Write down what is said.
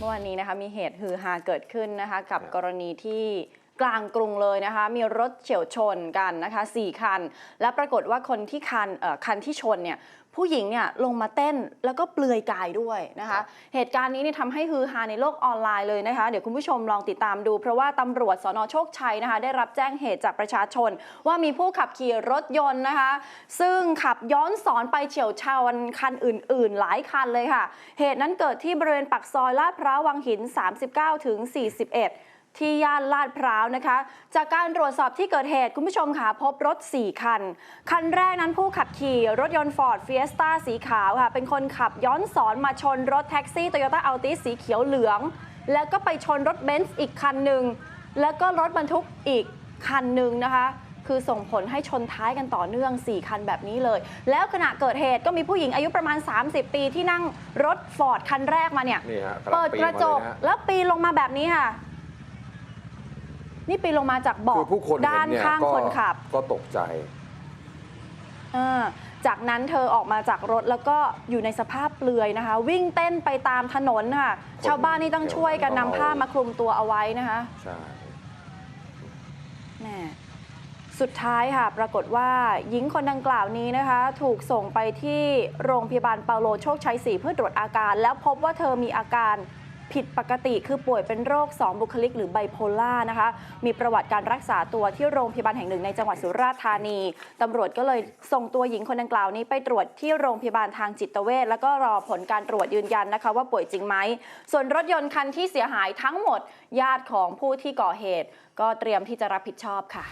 เมื่อวานนี้นะคะมีเหตุฮือฮาเกิดขึ้นนะคะกับกรณีที่ กลางกรุงเลยนะคะ มีรถเฉียวชนกันนะคะ 4 คัน และปรากฏว่าคนที่คันเอ่อคันที่ชนเนี่ยผู้หญิงเนี่ยลงมาเต้นแล้วก็เปลือยกายด้วยนะคะ เหตุการณ์นี้เนี่ยทำให้ฮือฮาในโลกออนไลน์เลยนะคะ เดี๋ยวคุณผู้ชมลองติดตามดู เพราะว่าตำรวจสนโชคชัยนะคะ ได้รับแจ้งเหตุจากประชาชน ว่ามีผู้ขับขี่รถยนต์นะคะ ซึ่งขับย้อนสอนไปเฉียวชนคันอื่น ๆ หลายคันเลยค่ะ เหตุนั้นเกิดที่บริเวณปากซอยลาดพร้าววังหิน 39ถึง41 ที่ย่านลาดพร้าวนะคะ จากการตรวจสอบที่เกิดเหตุคุณผู้ชมค่ะพบรถ 4 คัน คันแรกนั้นผู้ขับขี่รถยนต์ฟอร์ดเฟียสตาสีขาวค่ะ เป็นคนขับย้อนสอนมาชนรถแท็กซี่โตโยต้าอัลติสสีเขียวเหลือง แล้วก็ไปชนรถเบนซ์อีกคันหนึ่ง แล้วก็รถบรรทุกอีกคันหนึ่งนะคะคือส่งผลให้ชนท้ายกันต่อเนื่อง 4 คันแบบนี้เลย แล้วขณะเกิดเหตุก็มีผู้หญิงอายุประมาณ 30 ปีที่นั่งรถฟอร์ดคันแรกมาเนี่ยนี่ฮะกำลังเปิดกระจกปีนมาเลยนะแล้วปีนลงมาแบบนี้ค่ะ นี่ปีนลงมาจากเบาะคือผู้คนเห็ด้านนเนี่ยข้างก็คนขับ ก็ตกใจ อ่าจากนั้นเธอออกมาจากรถแล้วก็อยู่ในสภาพเปลือยนะคะ วิ่งเต้นไปตามถนนค่ะ คนชาวบ้านนี่ต้องช่วยกันแถวนั้นนำผ้าเอามมาคลุมตัวเอาไว้นะคะใช่ แหม่สุดท้ายค่ะ ปรากฏว่าหญิงคนดังกล่าวนี้นะคะ ถูกส่งไปที่โรงพยาบาลเปาโลโชคชัยศรีเพื่อตรวจอาการ แล้วพบว่าเธอมีอาการ ผิดปกติคือป่วยเป็นโรค 2 บุคลิกหรือไบโพล่านะคะ มีประวัติการรักษาตัวที่โรงพยาบาลแห่งหนึ่งในจังหวัดสุราษฎร์ธานีตำรวจก็เลยส่งตัวหญิงคนดังกล่าวนี้ไปตรวจที่โรงพยาบาลทางจิตเวชแล้วก็รอผลการตรวจยืนยันนะคะ ว่าป่วยจริงไหม ส่วนรถยนต์คันที่เสียหายทั้งหมด ญาติของผู้ที่ก่อเหตุ ก็เตรียมที่จะรับผิดชอบค่ะ